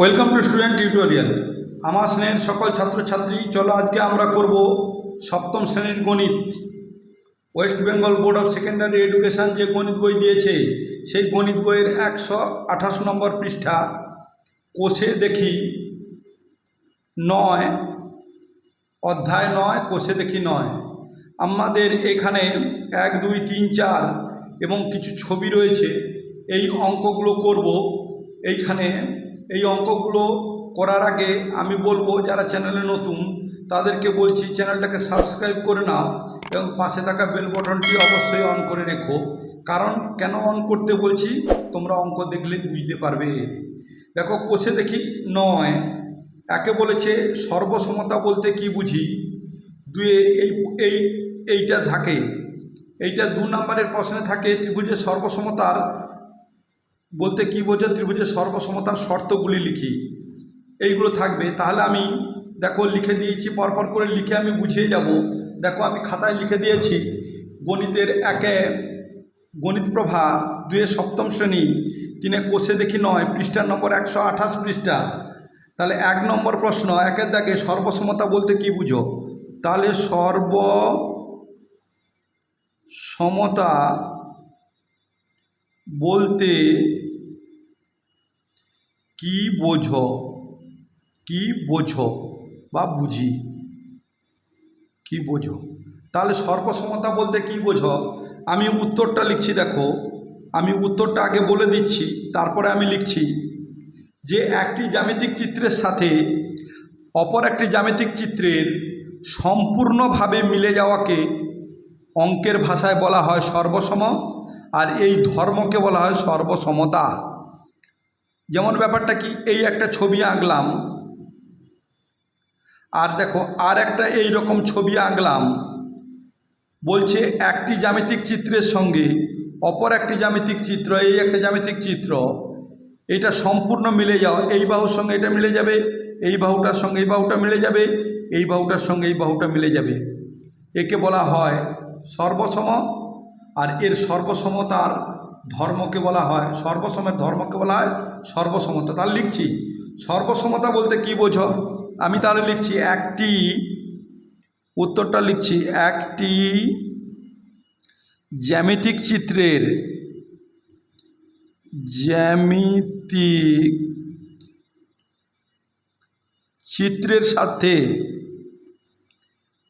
Welcome to student tutorial আমার স্নেহের সকল ছাত্রছাত্রী, চলো আজকে আমরা করব সপ্তম শ্রেণির গণিত। West Bengal board of secondary education যে গণিত বই দিয়েছে, সেই গণিত বইয়ের একশো আঠাশ নম্বর পৃষ্ঠা কোষে দেখি নয়, অধ্যায় নয়, কোষে দেখি নয়। আমাদের এখানে এক, দুই, তিন, চার এবং কিছু ছবি রয়েছে। এই অঙ্কগুলো করব। এইখানে এই অঙ্কগুলো করার আগে আমি বলব, যারা চ্যানেলে নতুন, তাদেরকে বলছি চ্যানেলটাকে সাবস্ক্রাইব করে নাও এবং পাশে থাকা বেল বটনটি অবশ্যই অন করে রেখো। কারণ কেন অন করতে বলছি? তোমরা অঙ্ক দেখলে বুঝতে পারবে। দেখো, কোষে দেখি নয়। একে বলেছে সর্বসমতা বলতে কি বুঝি? দুয়ে এই এই, এইটা থাকে। এইটা দু নম্বরের প্রশ্নে থাকে ত্রিভুজের সর্বসমতার বলতে কি বোঝে ত্রিভুজের সর্বসমতার শর্তগুলি লিখি। এইগুলো থাকবে। তাহলে আমি, দেখো, লিখে দিয়েছি, পরপর করে লিখে আমি বুঝিয়ে যাব। দেখো, আমি খাতায় লিখে দিয়েছি, গণিতের একে গণিত প্রভা দুয়ে সপ্তম শ্রেণি, তিনে কোষে দেখি নয়, পৃষ্ঠার নম্বর একশো আঠাশ পৃষ্ঠা। তাহলে এক নম্বর প্রশ্ন, একের দাগে সর্বসমতা বলতে কি বুঝো? তাহলে সর্ব সমতা বলতে কি বোঝো কি বোঝো বা বুঝি? কি বোঝো? তাহলে সর্বসমতা বলতে কি বোঝো? আমি উত্তরটা লিখছি দেখো। আমি উত্তরটা আগে বলে দিচ্ছি, তারপরে আমি লিখছি যে একটি জ্যামিতিক চিত্রের সাথে অপর একটি জ্যামিতিক চিত্রের সম্পূর্ণভাবে মিলে যাওয়াকে অঙ্কের ভাষায় বলা হয় সর্বসম আর এই ধর্মকে বলা হয় সর্বসমতা। যেমন ব্যাপারটা কি, এই একটা ছবি আঁকলাম। আর দেখো, আর একটা এই রকম ছবি আঁকলাম। বলছে, একটি জ্যামিতিক চিত্রের সঙ্গে অপর একটি জ্যামিতিক চিত্র, এই একটা জ্যামিতিক চিত্র। এটা সম্পূর্ণ মিলে যাও এই বাহুর সঙ্গে এটা মিলে যাবে, এই বাহুটার সঙ্গে এই বাহুটা মিলে যাবে, এই বাহুটার সঙ্গে এই বাহুটা মিলে যাবে। একে বলা হয় সর্বসম আর এর সর্বসমতার ধর্মকে বলা হয়, সর্বসমের ধর্মকে বলা হয় সর্বসমতা। তাহলে লিখছি, সর্বসমতা বলতে কি বোঝো? আমি তাহলে লিখছি একটি, উত্তরটা লিখছি, একটি জ্যামিতিক চিত্রের জ্যামিতিক চিত্রের সাথে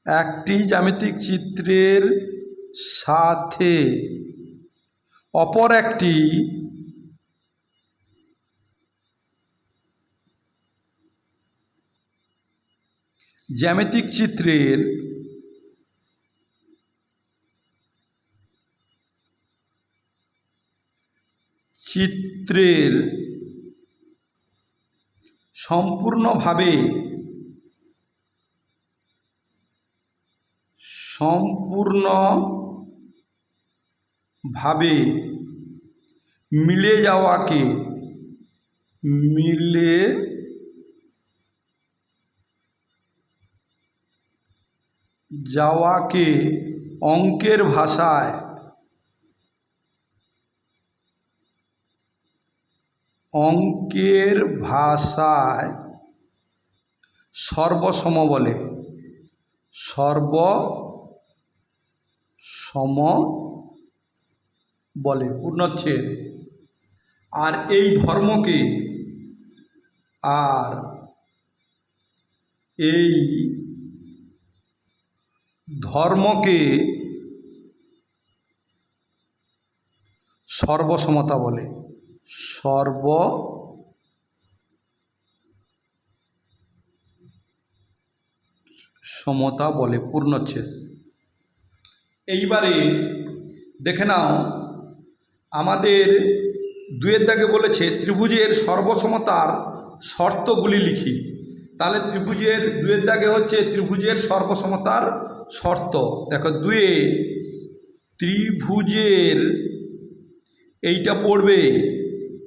একটি জ্যামিতিক চিত্রের সাথে অপর একটি জ্যামিতিক চিত্রের চিত্রের সম্পূর্ণভাবে সম্পূর্ণভাবে মিলে যাওয়াকে মিলে যাওয়াকে অঙ্কের ভাষায় অঙ্কের ভাষায় সর্বসম বলে। সর্ব সম বলে, পূর্ণচ্ছেদ। আর এই ধর্মকে আর এই ধর্মকে সর্বসমতা বলে। সর্ব সমতা বলে, পূর্ণচ্ছেদ। এইবারে দেখে নাও আমাদের দুয়ের দাগে বলেছে, ত্রিভুজের সর্বসমতার শর্তগুলি লিখি। তাহলে ত্রিভুজের দুয়ের দাগে হচ্ছে ত্রিভুজের সর্বসমতার শর্ত। দেখো, দুয়ে ত্রিভুজের, এইটা পড়বে,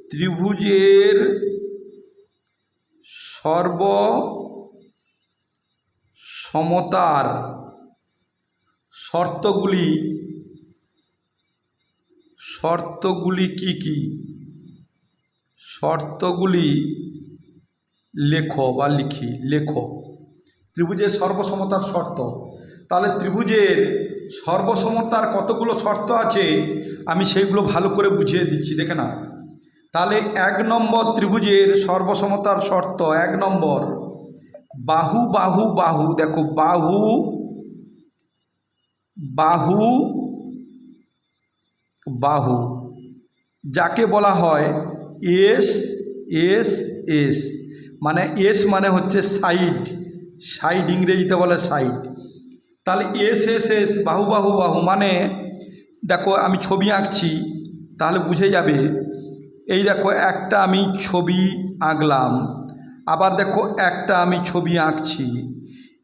ত্রিভুজের সর্ব সমতার শর্তগুলি শর্তগুলি কি কি? শর্তগুলি লেখো বা লিখি, লেখো। ত্রিভুজের সর্বসমতার শর্ত। তাহলে ত্রিভুজের সর্বসমতার কতগুলো শর্ত আছে? আমি সেইগুলো ভালো করে বুঝিয়ে দিচ্ছি, দেখে না তাহলে এক নম্বর ত্রিভুজের সর্বসমতার শর্ত, এক নম্বর। বাহু বাহু বাহু, দেখো, বাহু বাহু বাহু, যাকে বলা হয় এস এস এস। মানে এস মানে হচ্ছে সাইড সাইড ইংরেজিতে বলে সাইড। তাহলে এস এস এস, বাহু বাহু বাহু মানে দেখো আমি ছবি আঁকছি, তাহলে বুঝে যাবে, এই দেখো একটা আমি ছবি আঁকলাম, আবার দেখো একটা আমি ছবি আঁকছি।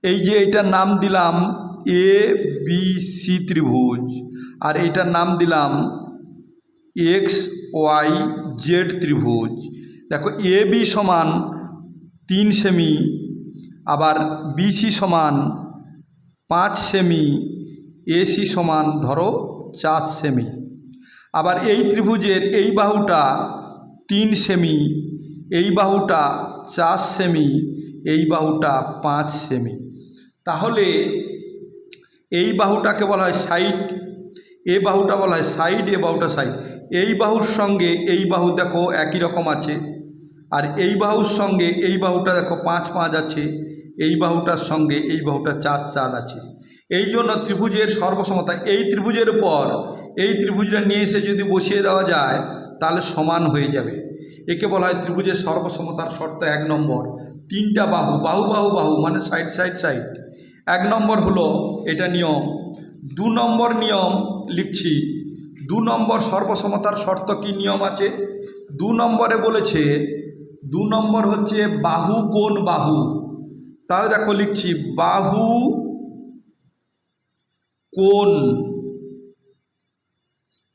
এই যে এটার নাম দিলাম এ, বি, সি ত্রিভুজ। আর এইটার নাম দিলাম এক্স ওয়াই জেড ত্রিভুজ। দেখো এ বি সমান তিন সেমি, আবার বিসি সমান পাঁচ সেমি এসি সমান ধরো চার সেমি। আবার এই ত্রিভুজের এই বাহুটা তিন সেমি, এই বাহুটা চার সেমি, এই বাহুটা পাঁচ সেমি। তাহলে এই বাহুটাকে বলা হয় সাইড এ বাহুটা বলা হয় সাইড, এ বাহুটা সাইড। এই বাহুর সঙ্গে এই বাহু দেখো একই রকম আছে। আর এই বাহুর সঙ্গে এই বাহুটা দেখো পাঁচ পাঁচ আছে। এই বাহুটার সঙ্গে এই বাহুটা চার চার আছে। এই জন্য ত্রিভুজের সর্বসমতা, এই ত্রিভুজের উপর, এই ত্রিভুজটা নিয়ে এসে যদি বসিয়ে দেওয়া যায়, তাহলে সমান হয়ে যাবে। একে বলা হয় ত্রিভুজের সর্বসমতার শর্ত এক নম্বর। তিনটা বাহু বাহু বাহু বাহু মানে সাইড সাইড সাইড। এক নম্বর হলো এটা নিয়ম। দু নম্বর নিয়ম লিখছি, দু নম্বর সর্বসমতার শর্ত কি নিয়ম আছে? দু নম্বরে বলেছে, দু নম্বর হচ্ছে বাহু কোন বাহু? তাহলে দেখো লিখছি, বাহু কোন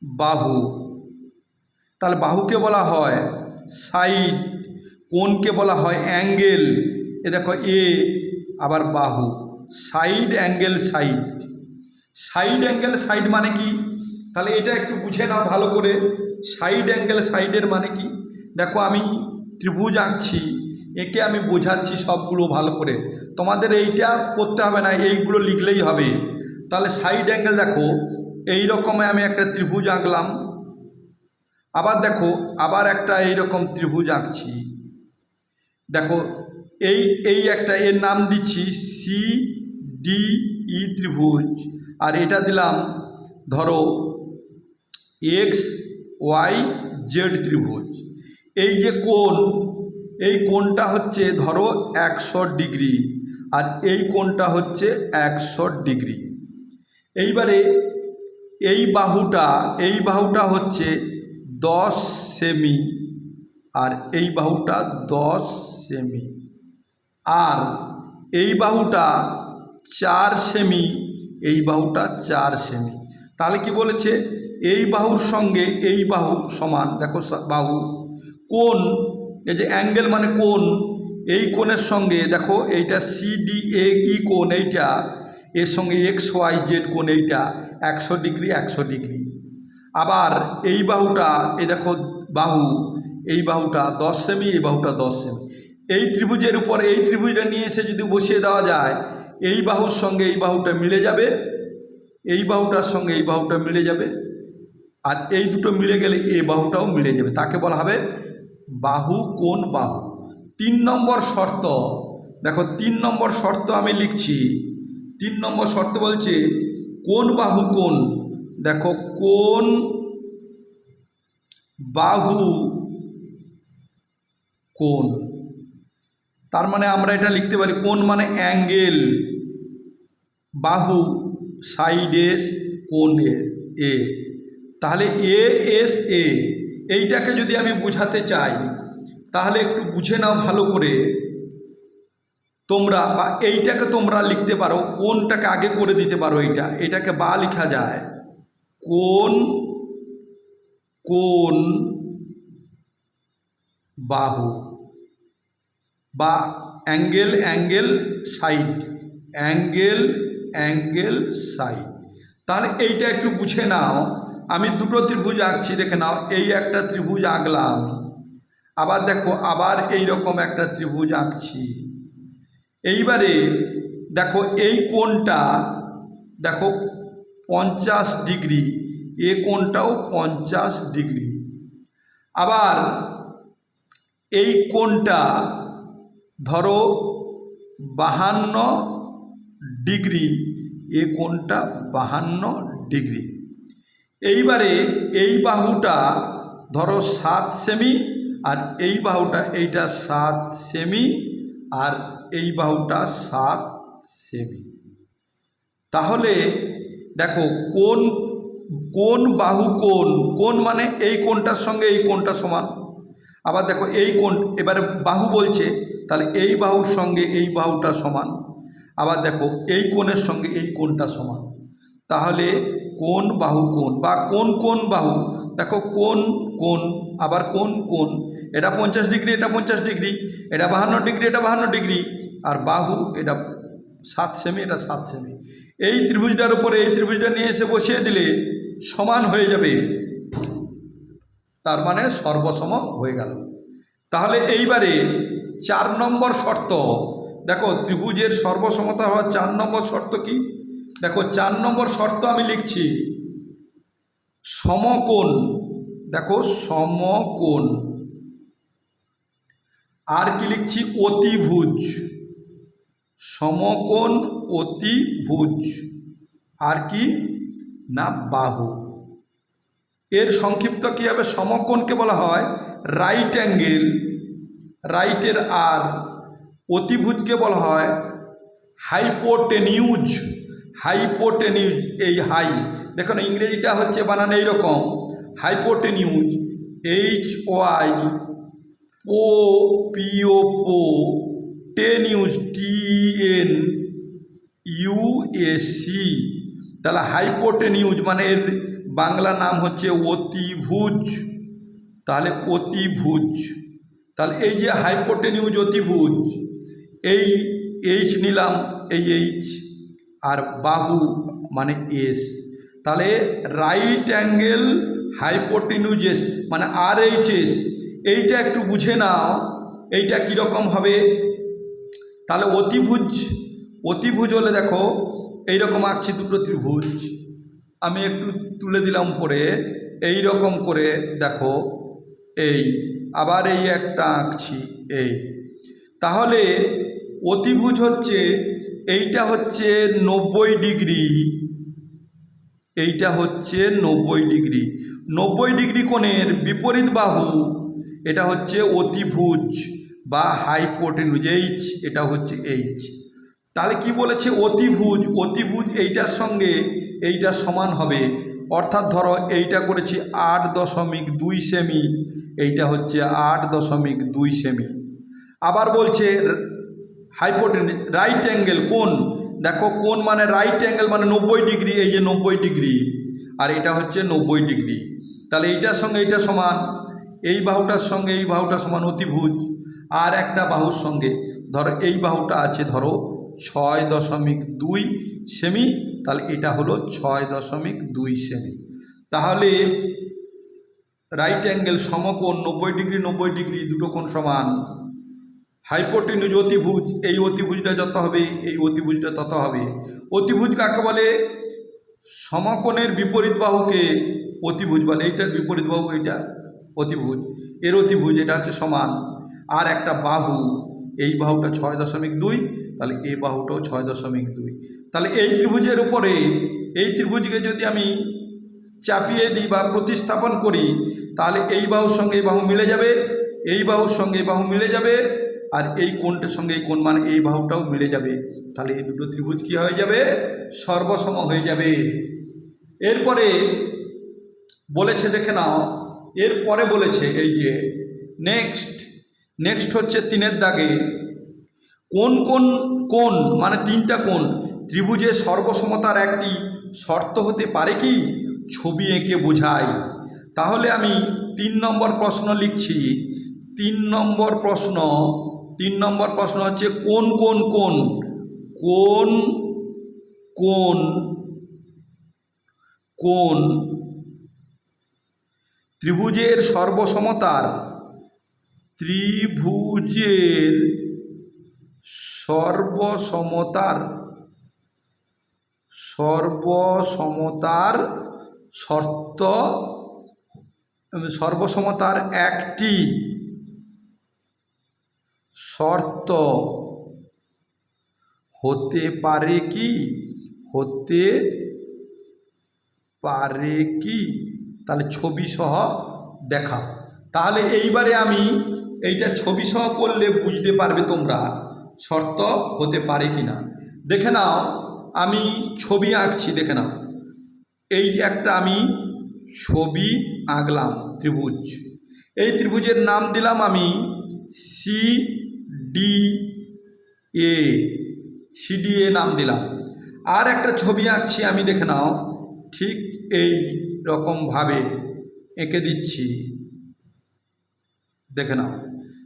বাহু? তাহলে বাহুকে বলা হয় সাইড, কোনকে বলা হয় অ্যাঙ্গেল? এ দেখো এ, আবার বাহু, side, angle, side. Side angle side মানে কি? তাহলে এটা একটু বুঝে নাও ভালো করে। সাইড অ্যাঙ্গেল সাইডের মানে কি? দেখো আমি ত্রিভুজ আঁকছি, একে আমি বোঝাচ্ছি সবগুলো ভালো করে। তোমাদের এইটা করতে হবে না, এইগুলো লিখলেই হবে। তাহলে সাইড অ্যাঙ্গেল দেখো এই রকমে আমি একটা ত্রিভুজ আঁকলাম। আবার দেখো, আবার একটা এই রকম ত্রিভুজ আঁকছি। দেখো, এই এই একটা এর নাম দিচ্ছি সি ডি ই ত্রিভুজ, আর এটা দিলাম, ধরো, এক্স ওয়াই জেড ত্রিভুজ। এই যে কোণ, এই কোণটা হচ্ছে, ধরো, একশো ডিগ্রি, আর এই কোণটা হচ্ছে একশো ডিগ্রি। এইবারে, এই বাহুটা এই বাহুটা হচ্ছে দশ সেমি, আর এই বাহুটা দশ সেমি। আর এই বাহুটা চার সেমি, এই বাহুটা চার সেমি। তাহলে কি বলেছে? এই বাহুর সঙ্গে এই বাহু সমান, দেখো সা- বাহু। কোন এই যে অ্যাঙ্গেল মানে কোন এই কোণের সঙ্গে দেখো এইটা সিডি এ ই কোণ এইটা, এর সঙ্গে এক্স ওয়াই জেড কোণ এইটা, একশো ডিগ্রি একশো ডিগ্রি। আবার এই বাহুটা, এই দেখো বাহু, এই বাহুটা দশ সেমি, এই বাহুটা দশ সেমি। এই ত্রিভুজের উপর, এই ত্রিভুজটা নিয়ে এসে যদি বসিয়ে দেওয়া যায় এই বাহুর সঙ্গে এই বাহুটা মিলে যাবে, এই বাহুটার সঙ্গে এই বাহুটা মিলে যাবে, আর এই দুটো মিলে গেলে এই বাহুটাও মিলে যাবে। তাকে বলা হবে বাহু কোন বাহু। তিন নম্বর শর্ত, দেখো তিন নম্বর শর্ত আমি লিখছি। তিন নম্বর শর্ত বলছে কোন বাহু কোন দেখো কোন বাহু কোন তার মানে আমরা এটা লিখতে পারি, কোন মানে অ্যাঙ্গেল? বাহু, সাইড এস, কোন এ? তাহলে এ, এস, এ, এইটাকে যদি আমি বোঝাতে চাই, তাহলে একটু বুঝে নাও ভালো করে। তোমরা বা এইটাকে তোমরা লিখতে পারো, কোনটাকে আগে করে দিতে পারো এইটা, এটাকে বা লেখা যায়। কোন কোন, বাহু। বা angle angle side, angle angle side. তাহলে এইটা একটু বুঝে নাও। আমি দুটো ত্রিভুজ আঁকছি, দেখে নাও। এই একটা ত্রিভুজ আঁকলাম। আবার দেখো, আবার এই রকম একটা ত্রিভুজ আঁকছি। এইবারে দেখো, এই কোণটা দেখো, পঞ্চাশ ডিগ্রি। এ কোণটাও পঞ্চাশ ডিগ্রি। আবার এই কোণটা ধরো বাহান্ন ডিগ্রি, এ কোণটা বাহান্ন ডিগ্রি। এইবারে এই বাহুটা ধরো সাত সেমি, আর এই বাহুটা এইটা সাত সেমি, আর এই বাহুটা সাত সেমি। তাহলে দেখো, কোন কোন বাহু কোন কোন মানে এই কোনটার সঙ্গে এই কোনটা সমান। আবার দেখো, এই কোন এবারে বাহু বলছে তাহলে এই বাহুর সঙ্গে এই বাহুটা সমান। আবার দেখো, এই কোণের সঙ্গে এই কোণটা সমান। তাহলে কোন বাহু কোন বা কোন কোন বাহু, দেখো কোন কোন আবার কোন কোন এটা পঞ্চাশ ডিগ্রি, এটা পঞ্চাশ ডিগ্রি, এটা বাহান্ন ডিগ্রি, এটা বাহান্ন ডিগ্রি, আর বাহু এটা সাত সেমি, এটা সাত সেমি। এই ত্রিভুজটার উপরে এই ত্রিভুজটা নিয়ে এসে বসিয়ে দিলে সমান হয়ে যাবে। তার মানে সর্বসম হয়ে গেল। তাহলে এইবারে চার নম্বর শর্ত। দেখো, ত্রিভুজের সর্বসমতা হওয়ার চার নম্বর শর্ত কি? দেখো, চার নম্বর শর্ত আমি লিখছি। সমকোণ। দেখো, সমকোণ। আর কি লিখছি? অতিভুজ। সমকোণ, অতিভুজ। আর কি? না, বাহু। এর সংক্ষিপ্ত কী হবে? সমকোণকে বলা হয় রাইট অ্যাঙ্গেল রাইটের আর অতিভুজকে বলা হয় হাইপোটেনিউজ। হাইপোটেনিউজ, এই হাই। দেখুন, ইংরেজিটা হচ্ছে বানানো এইরকম। হাইপোটেনিউজ এইচ ওয়াই ও পিও পো টেনিউজ টি এন ইউএসি তাহলে হাইপোটেনিউজ মানে এর বাংলা নাম হচ্ছে অতিভুজ। তাহলে অতিভুজ। তাহলে এই যে হাইপোটেনিউজ অতিভুজ এই এইচ নিলাম, এই এইচ আর বাহু মানে এস তাহলে রাইট অ্যাঙ্গেল হাইপোটেনিউজেস মানে আর এইচ এস এইটা একটু বুঝে নাও, এইটা কীরকম হবে? তাহলে অতিভুজ অতিভুজ হলে দেখো, এইরকম আঁকছি দুটো ত্রিভুজ। আমি একটু তুলে দিলাম পরে এই রকম করে দেখো, এই আবার এই একটা আঁকছি, এই। তাহলে অতিভুজ হচ্ছে এইটা হচ্ছে নব্বই ডিগ্রি। এইটা হচ্ছে নব্বই ডিগ্রি। নব্বই ডিগ্রি কোণের বিপরীত বাহু, এটা হচ্ছে অতিভুজ বা হাইপোটেনুজ এইচ এটা হচ্ছে এইচ তাহলে কি বলেছে অতিভুজ? অতিভুজ এইটার সঙ্গে এইটা সমান হবে। অর্থাৎ ধরো এইটা করেছি আট দশমিক দুই সেমি এইটা হচ্ছে আট দশমিক দুই সেমি। আবার বলছে হাইপোটেন রাইট অ্যাঙ্গেল কোন? দেখো কোন মানে রাইট অ্যাঙ্গেল মানে নব্বই ডিগ্রি, এই যে নব্বই ডিগ্রি, আর এটা হচ্ছে নব্বই ডিগ্রি। তাহলে এইটার সঙ্গে এইটা সমান, এই বাহুটার সঙ্গে এই বাহুটা সমান অতিভুজ, আর একটা বাহুর সঙ্গে। ধরো এই বাহুটা আছে ধরো ছয় দশমিক দুই সেমি, তাহলে এটা হলো ছয় দশমিক দুই সেমি। তাহলে রাইট অ্যাঙ্গেল সমকোণ নব্বই ডিগ্রি নব্বই ডিগ্রি, দুটো কোণ সমান। হাইপোটেনিউজ অতিভুজ, এই অতিভুজটা যত হবে, এই অতিভুজটা তত হবে। অতিভুজ কাকে বলে? সমকোণের বিপরীত বাহুকে অতিভুজ বলে। এইটার বিপরীত বাহু এইটা, অতিভুজ। এর অতিভুজ এটা হচ্ছে সমান। আর একটা বাহু, এই বাহুটা ছয় দশমিক দুই, তাহলে এই বাহুটাও ছয় দশমিক দুই। তাহলে এই ত্রিভুজের উপরে, এই ত্রিভুজকে যদি আমি চাপিয়ে দিই বা প্রতিস্থাপন করি, তাহলে এই বাহুর সঙ্গে এই বাহু মিলে যাবে, এই বাহুর সঙ্গে এই বাহু মিলে যাবে, আর এই কোণটার সঙ্গে এই কোণ মানে এই বাহুটাও মিলে যাবে। তাহলে এই দুটো ত্রিভুজ কী হয়ে যাবে? সর্বসম হয়ে যাবে। এরপরে বলেছে, দেখে নাও, এরপরে বলেছে এই যে নেক্সট নেক্সট হচ্ছে তিনের দাগে। কোন কোন কোন মানে তিনটা কোন ত্রিভুজের সর্বসমতার একটি শর্ত হতে পারে কি? ছবি এঁকে বোঝায় তাহলে আমি তিন নম্বর প্রশ্ন লিখছি। তিন নম্বর প্রশ্ন, তিন নম্বর প্রশ্ন হচ্ছে কোন কোন কোন? কোন কোন কোন? ত্রিভুজের সর্বসমতার ত্রিভুজের সর্বসমতার সর্বসমতার শর্ত সর্বসমতার একটি শর্ত হতে পারে কি? হতে পারে কি? তাহলে ছবি সহ দেখা তাহলে এইবারে আমি এইটা ছবি সহ করলে বুঝতে পারবে তোমরা শর্ত হতে পারে কি না দেখে নাও, আমি ছবি আঁকছি, দেখে নাও। এই একটা আমি ছবি আঁকলাম, ত্রিভুজ। এই ত্রিভুজের নাম দিলাম আমি সি ডি এ সিডিএ নাম দিলাম। আর একটা ছবি আঁকছি আমি, দেখে নাও। ঠিক এই রকমভাবে এঁকে দিচ্ছি। দেখে নাও।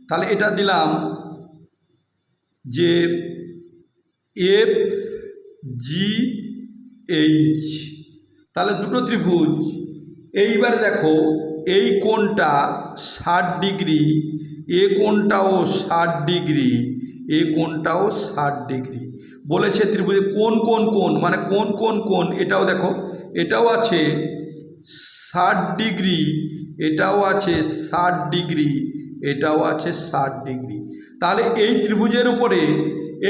তাহলে এটা দিলাম যে এফ জি এইচ তাহলে দুটো ত্রিভুজ। এইবারে দেখো, এই কোণটা ষাট ডিগ্রি, এ কোণটাও ষাট ডিগ্রি, এ কোণটাও ষাট ডিগ্রি। বলেছে ত্রিভুজে কোন কোন কোন মানে কোন কোন কোন এটাও দেখো, এটাও আছে ষাট ডিগ্রি, এটাও আছে ষাট ডিগ্রি, এটাও আছে ষাট ডিগ্রি। তাহলে এই ত্রিভুজের উপরে,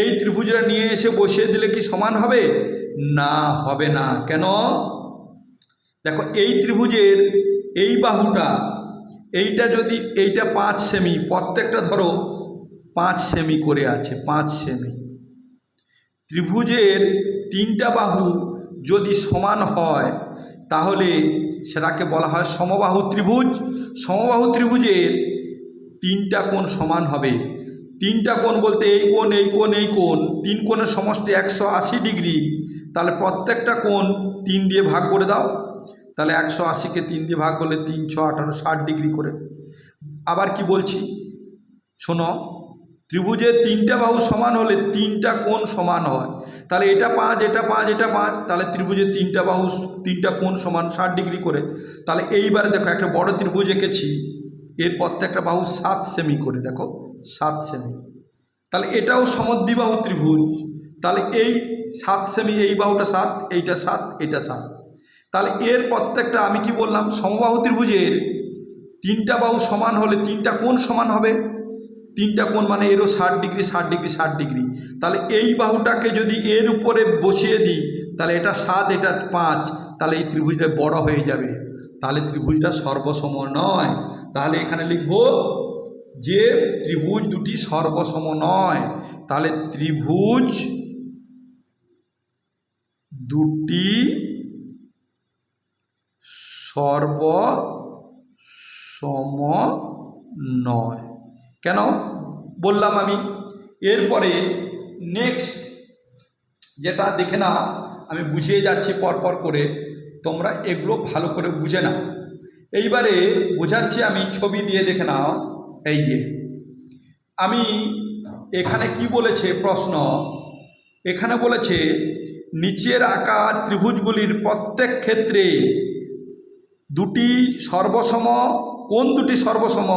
এই ত্রিভুজটা নিয়ে এসে বসিয়ে দিলে কি সমান হবে? না হবে না। কেন? দেখো, এই ত্রিভুজের এই বাহুটা, এইটা যদি এইটা পাঁচ সেমি, প্রত্যেকটা ধরো পাঁচ সেমি করে আছে, পাঁচ সেমি। ত্রিভুজের তিনটা বাহু যদি সমান হয়, তাহলে সেটাকে বলা হয় সমবাহু ত্রিভুজ। সমবাহু ত্রিভুজের তিনটা কোণ সমান হবে। তিনটা কোণ বলতে এই কোণ এই কোণ এই কোণ, তিন কোণের সমষ্টি একশো আশি ডিগ্রি। তাহলে প্রত্যেকটা কোণ তিন দিয়ে ভাগ করে দাও। তাহলে একশো আশিকে তিন দিয়ে ভাগ করলে তিন ছ আঠারো, ষাট ডিগ্রি করে। আবার কি বলছি? শোনো, ত্রিভুজের তিনটা বাহু সমান হলে তিনটা কোণ সমান হয়। তাহলে এটা পাঁচ এটা পাঁচ এটা পাঁচ, তাহলে ত্রিভুজের তিনটা বাহু, তিনটা কোণ সমান ষাট ডিগ্রি করে। তাহলে এইবারে দেখো, একটা বড় ত্রিভুজ এঁকেছি এর প্রত্যেকটা বাহু সাত সেমি করে, দেখো, সাত সেমি। তাহলে এটাও সমদ্বিবাহু ত্রিভুজ। তাহলে এই সাত সেমি, এই বাহুটা সাত, এইটা সাত, এটা সাত। তাহলে এর প্রত্যেকটা আমি কি বললাম? সমবাহু ত্রিভুজের তিনটা বাহু সমান হলে তিনটা কোণ সমান হবে। তিনটা কোণ মানে এরও ষাট ডিগ্রি ষাট ডিগ্রি ষাট ডিগ্রি। তাহলে এই বাহুটাকে যদি এর উপরে বসিয়ে দিই, তাহলে এটা সাত, এটা পাঁচ, তাহলে এই ত্রিভুজটা বড় হয়ে যাবে। তাহলে ত্রিভুজটা সর্বসম নয়। তাহলে এখানে লিখব যে ত্রিভুজ দুটি সর্বসম নয়, তাহলে ত্রিভুজ দুটি সর্বসম নয়। কেন? বললাম আমি। এরপরে নেক্সট যেটা দেখে না আমি বুঝিয়ে যাচ্ছি পরপর করে। তোমরা এগুলো ভালো করে বুঝে নাও। এইবারে বোঝাচ্ছি আমি ছবি দিয়ে দেখে নাও। এই যে, আমি এখানে কি বলেছে প্রশ্ন? এখানে বলেছে, নিচের আঁকা ত্রিভুজগুলির প্রত্যেক ক্ষেত্রে দুটি সর্বসম, কোন দুটি সর্বসম?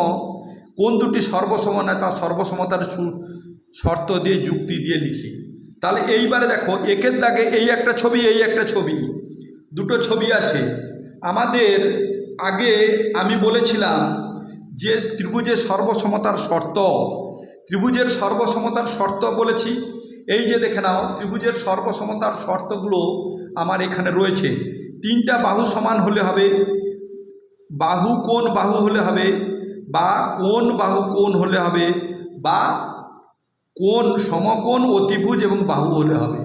কোন দুটি সর্বসম না তা সর্বসমতার শর্ত দিয়ে যুক্তি দিয়ে লিখি। তাহলে এইবারে দেখো, একের দাগে এই একটা ছবি, এই একটা ছবি। দুটো ছবি আছে। আমাদের আগে আমি বলেছিলাম যে ত্রিভুজের সর্বসমতার শর্ত। ত্রিভুজের সর্বসমতার শর্ত বলেছি। এই যে দেখে নাও, ত্রিভুজের সর্বসমতার শর্তগুলো আমার এখানে রয়েছে। তিনটা বাহু সমান হলে হবে। বাহু কোন বাহু হলে হবে? বা কোন বাহু কোন হলে হবে? বা কোন সমকোণ অতিভুজ এবং বাহু হলে হবে?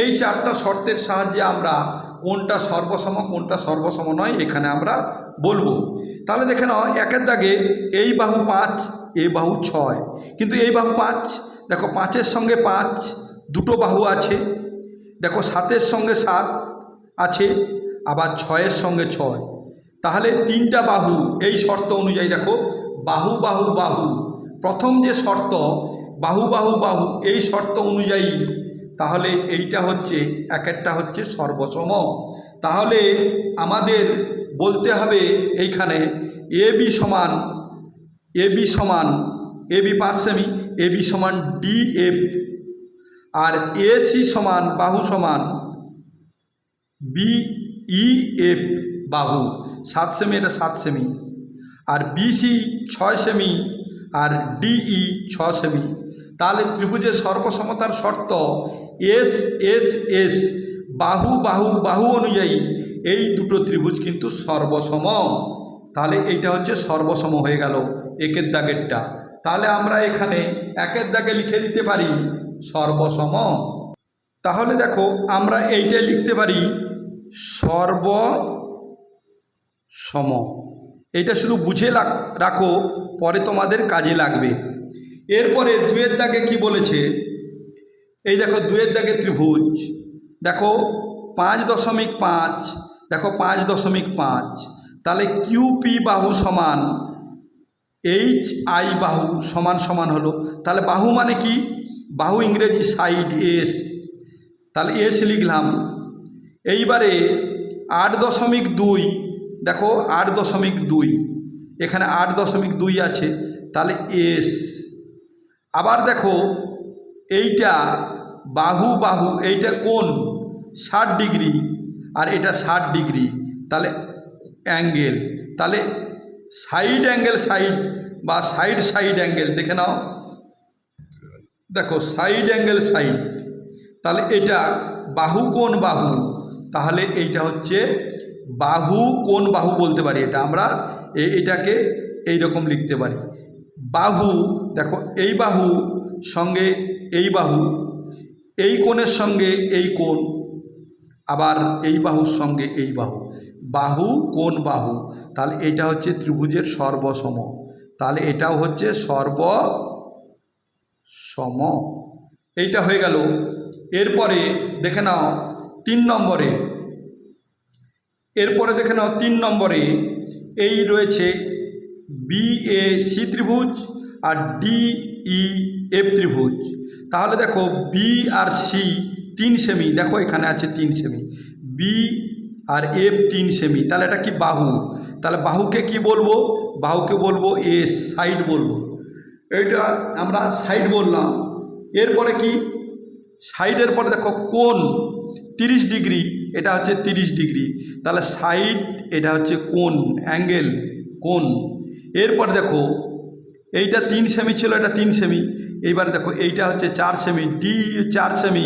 এই চারটা শর্তের সাহায্যে আমরা কোনটা সর্বসম কোনটা সর্বসম নয়, এখানে আমরা বলব। তাহলে দেখে নাও, একের দাগে এই বাহু পাঁচ এই বাহু ছয়। কিন্তু এই বাহু পাঁচ, দেখো পাঁচের সঙ্গে পাঁচ, দুটো বাহু আছে। দেখো সাতের সঙ্গে সাত আছে, আবার ছয়ের সঙ্গে ছয়। তাহলে তিনটা বাহু, এই শর্ত অনুযায়ী দেখো, বাহু বাহু বাহু। প্রথম যে শর্ত, বাহু বাহু বাহু, এই শর্ত অনুযায়ী, তাহলে এইটা হচ্ছে, এক একটা হচ্ছে সর্বসম। তাহলে আমাদের বলতে হবে এইখানে, এ বি সমান, এ বি সমান, এ বি পাঁচ সেমি এ বি সমান ডি এফ। আর এসি সমান, বাহু সমান, বি ই এফ। বাহু। সাত সেমি এটা সাত সেমি আর বিসি ছয় সেমি আর ডিই ছ সেমি তাহলে ত্রিভুজের সর্বসমতার শর্ত এস এস এস বাহু বাহু বাহু অনুযায়ী এই দুটো ত্রিভুজ কিন্তু সর্বসম। তাহলে এইটা হচ্ছে সর্বসম হয়ে গেল একের দাগেরটা। তাহলে আমরা এখানে একের দাগে লিখে দিতে পারি সর্বসম। তাহলে দেখো আমরা এইটাই লিখতে পারি সর্ব সম। এইটা শুধু বুঝে রাখো, পরে তোমাদের কাজে লাগবে। এরপরে দুয়ের দাগে কি বলেছে? এই দেখো, দুয়ের দাগে ত্রিভুজ। দেখো, পাঁচ দশমিক পাঁচ, দেখো, পাঁচ দশমিক পাঁচ। তাহলে কিউপি বাহু সমান এইচ আই বাহু সমান সমান হলো। তাহলে বাহু মানে কি? বাহু ইংরেজি সাইড এস। তাহলে এস লিখলাম। এইবারে আট দশমিক দুই দেখো আট দশমিক দুই। এখানে আট দশমিক দুই আছে, তাহলে এস। আবার দেখো, এইটা বাহু বাহু, এইটা কোন ষাট ডিগ্রি আর এটা ষাট ডিগ্রি, তাহলে অ্যাঙ্গেল। তাহলে সাইড অ্যাঙ্গেল সাইড বা সাইড সাইড অ্যাঙ্গেল, দেখে নাও। দেখো, সাইড অ্যাঙ্গেল সাইড, তাহলে এটা বাহু কোন বাহু, তাহলে এইটা হচ্ছে বাহু কোন বাহু বলতে পারি এটা আমরা? এটাকে এই রকম লিখতে পারি। বাহু, দেখো, এই বাহু সঙ্গে এই বাহু, এই কোণের সঙ্গে এই কোণ, আবার এই বাহুর সঙ্গে এই বাহু। বাহু কোন বাহু। তাহলে এটা হচ্ছে ত্রিভুজের সর্বসম। তাহলে এটাও হচ্ছে সর্ব সম এইটা হয়ে গেল। এরপরে দেখে নাও, তিন নম্বরে এরপরে দেখে নাও তিন নম্বরে, এই রয়েছে বি এ সি ত্রিভুজ আর ডি ই এফ ত্রিভুজ। তাহলে দেখো বি আর সি তিন সেমি, দেখো এখানে আছে তিন সেমি। বি আর এফ তিন সেমি, তাহলে এটা কি বাহু? তাহলে বাহুকে কি বলব? বাহুকে বলব এ সাইড বলব। এইটা আমরা সাইড বললাম। এরপরে কি? সাইডের পরে দেখো কোন তিরিশ ডিগ্রি। এটা হচ্ছে তিরিশ ডিগ্রি। তাহলে সাইড, এটা হচ্ছে কোন অ্যাঙ্গেল কোন এরপর দেখো, এইটা তিন সেমি ছিল, এটা তিন সেমি। এইবার দেখো, এইটা হচ্ছে চার সেমি। ডি চার সেমি,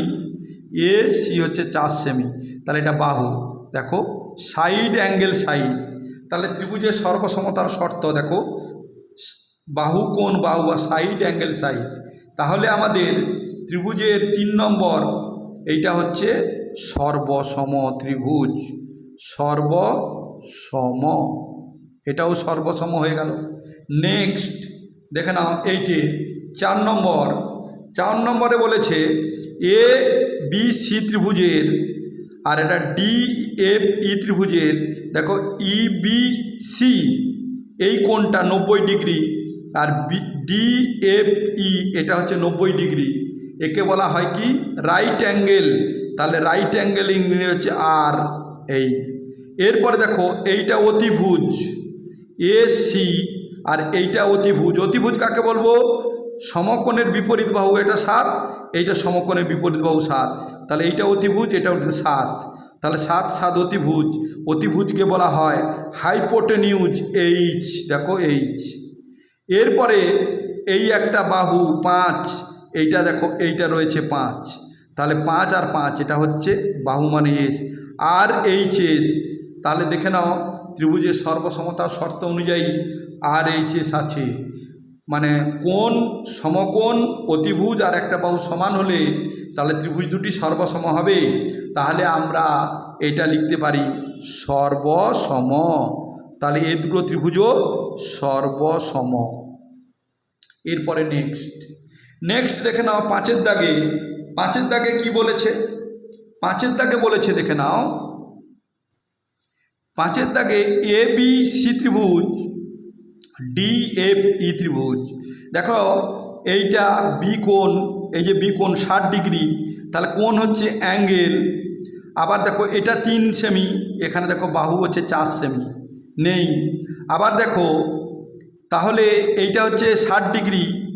এ, সি হচ্ছে চার সেমি। তাহলে এটা বাহু। দেখো, সাইড, অ্যাঙ্গেল, সাইড। তাহলে ত্রিভুজের সর্বসমতার শর্ত দেখো, বাহু কোন বাহু বা সাইড, অ্যাঙ্গেল, সাইড। তাহলে আমাদের ত্রিভুজের তিন নম্বর, এইটা হচ্ছে সর্বসম ত্রিভুজ, সর্বসম। এটাও সর্বসম হয়ে গেল। নেক্সট দেখে নাও এইটে, চার নম্বর। চার নম্বরে বলেছে এ বি সি ত্রিভুজের, আর এটা ডি এফ ই ত্রিভুজের। দেখো ই বি সি এই কোণটা নব্বই ডিগ্রি, আর ডি এফ ই এটা হচ্ছে নব্বই ডিগ্রি। একে বলা হয় কি? রাইট অ্যাঙ্গেল তাহলে রাইট অ্যাঙ্গেল ইংরেজি হচ্ছে আর এই। এরপরে দেখো, এইটা অতিভুজ এ সি আর এইটা অতিভুজ। অতিভুজ কাকে বলব? সমকোণের বিপরীত বাহু এটা সাত, এইটা সমকোণের বিপরীত বাহু সাত। তাহলে এইটা অতিভুজ, এটা সাত। তাহলে সাত সাত অতিভুজ। অতিভুজকে বলা হয় হাইপোটেনিউজ এইচ দেখো এইচ এরপরে এই একটা বাহু পাঁচ, এইটা দেখো, এইটা রয়েছে পাঁচ। তাহলে পাঁচ আর পাঁচ, এটা হচ্ছে বাহু মানে এস। আর এইচ এস, তাহলে দেখে নাও, ত্রিভুজের সর্বসমতার শর্ত অনুযায়ী আর এইচ এস আছে। মানে কোন সমকোণ, অতিভুজ আর একটা বাহু সমান হলে তাহলে ত্রিভুজ দুটি সর্বসম হবে। তাহলে আমরা এটা লিখতে পারি সর্বসম। তাহলে এই দুটো ত্রিভুজও সর্বসম। এরপরে নেক্সট নেক্সট দেখে নাও, পাঁচের দাগে পাঁচের দাগে কি বলেছে? পাঁচের দাগে বলেছে, দেখে নাও। পাঁচের দাগে এ, বি, সি ত্রিভুজ, ডি, এফ, ই ত্রিভুজ। দেখো, এইটা বি কোণ, এই যে বি কোণ ষাট ডিগ্রি, তাহলে কোণ হচ্ছে অ্যাঙ্গেল। আবার দেখো, এটা তিন সেমি, এখানে দেখো বাহু হচ্ছে চার সেমি, নেই। আবার দেখো, তাহলে এইটা হচ্ছে ষাট ডিগ্রি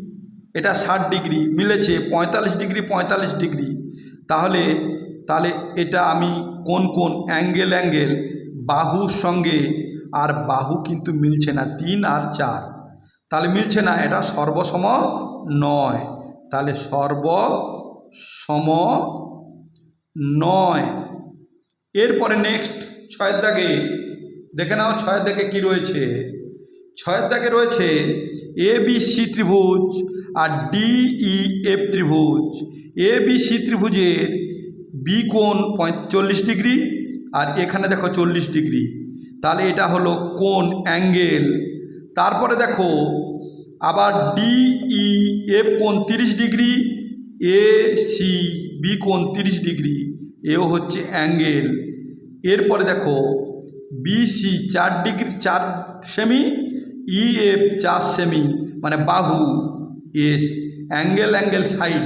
এটা ষাট ডিগ্রি মিলেছে, পঁয়তাল্লিশ ডিগ্রি পঁয়তাল্লিশ ডিগ্রি। তাহলে তাহলে এটা আমি কোন কোন অ্যাঙ্গেল অ্যাঙ্গেল? বাহুর সঙ্গে, আর বাহু কিন্তু মিলছে না, তিন আর চার। তাহলে মিলছে না, এটা সর্বসম নয়। তাহলে সর্বসম নয়। এরপরে নেক্সট ছয়ের দাগে, দেখে নাও ছয়ের দাগে কি রয়েছে? ছয়ের দাগে রয়েছে এ বি সি ত্রিভুজ আর ডি ই এফ ত্রিভুজ। এ বি সি ত্রিভুজের বি কোণ পঁয়তাল্লিশ ডিগ্রি আর এখানে দেখো চল্লিশ ডিগ্রি। তাহলে এটা হলো কোন অ্যাঙ্গেল। তারপরে দেখো, আবার ডি ই এফ কোণ তিরিশ ডিগ্রি এ সি বি কোণ তিরিশ ডিগ্রি। এও হচ্ছে অ্যাঙ্গেল। এরপরে দেখো বিসি চার ডিগ্রি, চার সেমি ইএফ চার সেমি মানে বাহু। এস অ্যাঙ্গেল অ্যাঙ্গেল সাইড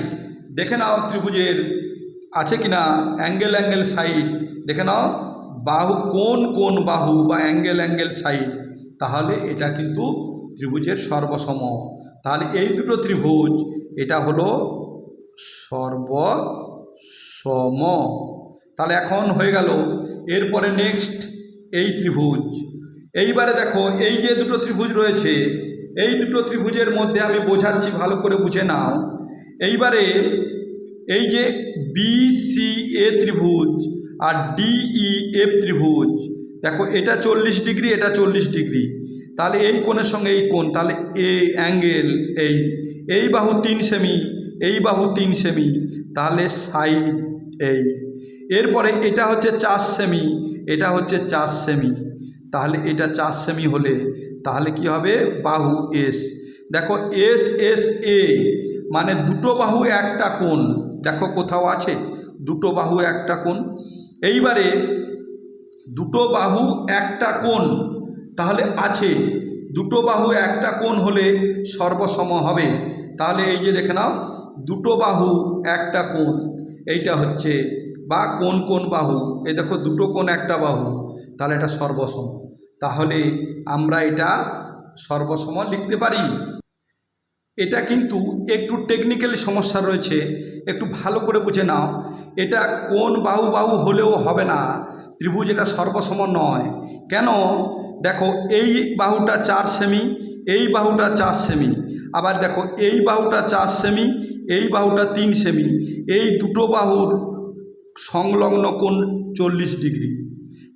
দেখে নাও ত্রিভুজের আছে কি না অ্যাঙ্গেল অ্যাঙ্গেল সাইড দেখে নাও, বাহু কোন কোন বাহু বা অ্যাঙ্গেল অ্যাঙ্গেল সাইড তাহলে এটা কিন্তু ত্রিভুজের সর্বসম। তাহলে এই দুটো ত্রিভুজ, এটা হলো সর্বসম। তাহলে এখন হয়ে গেল। এরপরে নেক্সট এই ত্রিভুজ। এইবারে দেখো, এই যে দুটো ত্রিভুজ রয়েছে এই দুটো ত্রিভুজের মধ্যে আমি বোঝাচ্ছি, ভালো করে বুঝে নাও। এইবারে এই যে বি সি এ ত্রিভুজ আর ডিই এফ ত্রিভুজ, দেখো এটা চল্লিশ ডিগ্রি, এটা চল্লিশ ডিগ্রি। তাহলে এই কোণের সঙ্গে এই কোণ, তাহলে এ অ্যাঙ্গেল এই। এই বাহু তিন সেমি, এই বাহু তিন সেমি, তাহলে সাইড এই। এরপরে এটা হচ্ছে চার সেমি, এটা হচ্ছে চার সেমি। তাহলে এটা চার সেমি হলে তাহলে কি হবে? বাহু এস দেখো এস এস এ মানে দুটো বাহু একটা কোণ। দেখো কোথাও আছে? দুটো বাহু একটা কোণ। এইবারে দুটো বাহু একটা কোণ তাহলে আছে। দুটো বাহু একটা কোণ হলে সর্বসম হবে। তাহলে এই যে দেখে নাও, দুটো বাহু একটা কোণ। এইটা হচ্ছে বা কোন কোন বাহু। এই দেখো, দুটো কোণ একটা বাহু। তাহলে এটা সর্বসম। তাহলে আমরা এটা সর্বসম লিখতে পারি। এটা কিন্তু একটু টেকনিক্যালি সমস্যা রয়েছে, একটু ভালো করে বুঝে নাও। এটা কোন বাহু বাহু হলেও হবে না, ত্রিভুজ এটা সর্বসম নয়। কেন? দেখো, এই বাহুটা চার সেমি, এই বাহুটা চার সেমি। আবার দেখো, এই বাহুটা চার সেমি, এই বাহুটা তিন সেমি। এই দুটো বাহুর সংলগ্ন কোণ চল্লিশ ডিগ্রি।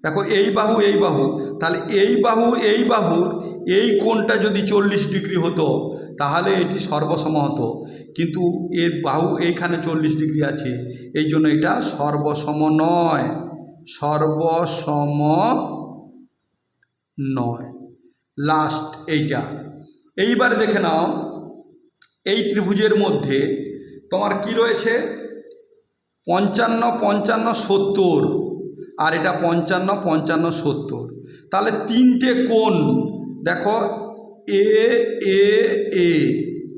দেখো এই বাহু এই বাহু। তাহলে এই বাহু, এই বাহুর এই কোণটা যদি চল্লিশ ডিগ্রি হতো, তাহলে এটি সর্বসম হতো কিন্তু এর বাহু এইখানে চল্লিশ ডিগ্রি আছে, এই জন্য এটা সর্বসম নয়। সর্বসম নয়। লাস্ট এইটা। এইবার দেখে নাও, এই ত্রিভুজের মধ্যে তোমার কি রয়েছে? পঞ্চান্ন পঞ্চান্ন, সত্তর। আর এটা পঞ্চান্ন পঞ্চান্ন, সত্তর। তাহলে তিনটে কোণ, দেখো এ এ এ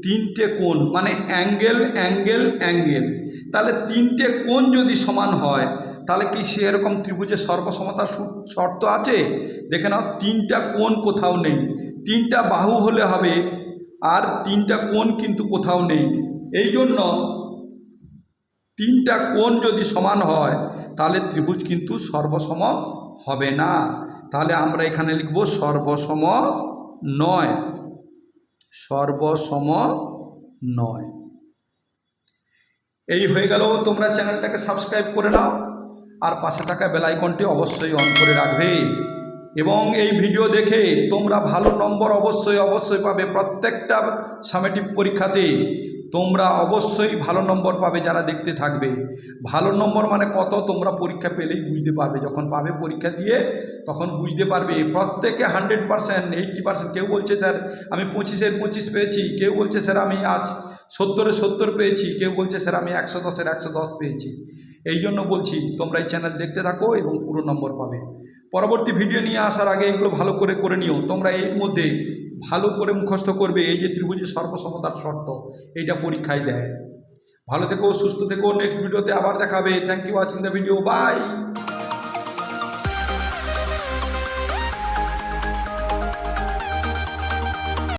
তিনটে কোণ মানে অ্যাঙ্গেল অ্যাঙ্গেল অ্যাঙ্গেল। তাহলে তিনটে কোণ যদি সমান হয়, তাহলে কি সেরকম ত্রিভুজের সর্বসমতার শর্ত আছে? দেখে নাও, তিনটা কোণ কোথাও নেই। তিনটা বাহু হলে হবে, আর তিনটা কোণ কিন্তু কোথাও নেই। এই জন্য তিনটা কোণ যদি সমান হয় তাহলে ত্রিভুজ কিন্তু সর্বসম হবে না। তাহলে আমরা এখানে লিখব সর্বসম নয়। সর্বসম নয়। এই হয়ে গেল। তোমরা চ্যানেলটাকে সাবস্ক্রাইব করে নাও আর পাশে থাকা বেল আইকনটি অবশ্যই অন করে রাখবে। এবং এই ভিডিও দেখে তোমরা ভালো নম্বর অবশ্যই অবশ্যই পাবে প্রত্যেকটা সামেটিভ পরীক্ষাতে। তোমরা অবশ্যই ভালো নম্বর পাবে যারা দেখতে থাকবে। ভালো নম্বর মানে কত তোমরা পরীক্ষা পেলেই বুঝতে পারবে। যখন পাবে পরীক্ষা দিয়ে তখন বুঝতে পারবে। প্রত্যেকে হান্ড্রেড পার্সেন্ট, এইট্টি পারসেন্ট কেউ বলছে, স্যার, আমি পঁচিশের পঁচিশ পেয়েছি। কেউ বলছে, স্যার, আমি আজ সত্তরের সত্তর পেয়েছি। কেউ বলছে, স্যার, আমি একশো দশের একশো দশ পেয়েছি। এই জন্য বলছি, তোমরা এই চ্যানেল দেখতে থাকো এবং পুরো নম্বর পাবে। পরবর্তী ভিডিও নিয়ে আসার আগে এগুলো ভালো করে করে নিও। তোমরা এর মধ্যে ভালো করে মুখস্থ করবে এই যে ত্রিভুজের সর্বসমতার শর্ত, এইটা পরীক্ষায় দেয়। ভালো থেকো, সুস্থ থেকো নেক্সট ভিডিওতে আবার দেখাবে। Thank you watching the video bye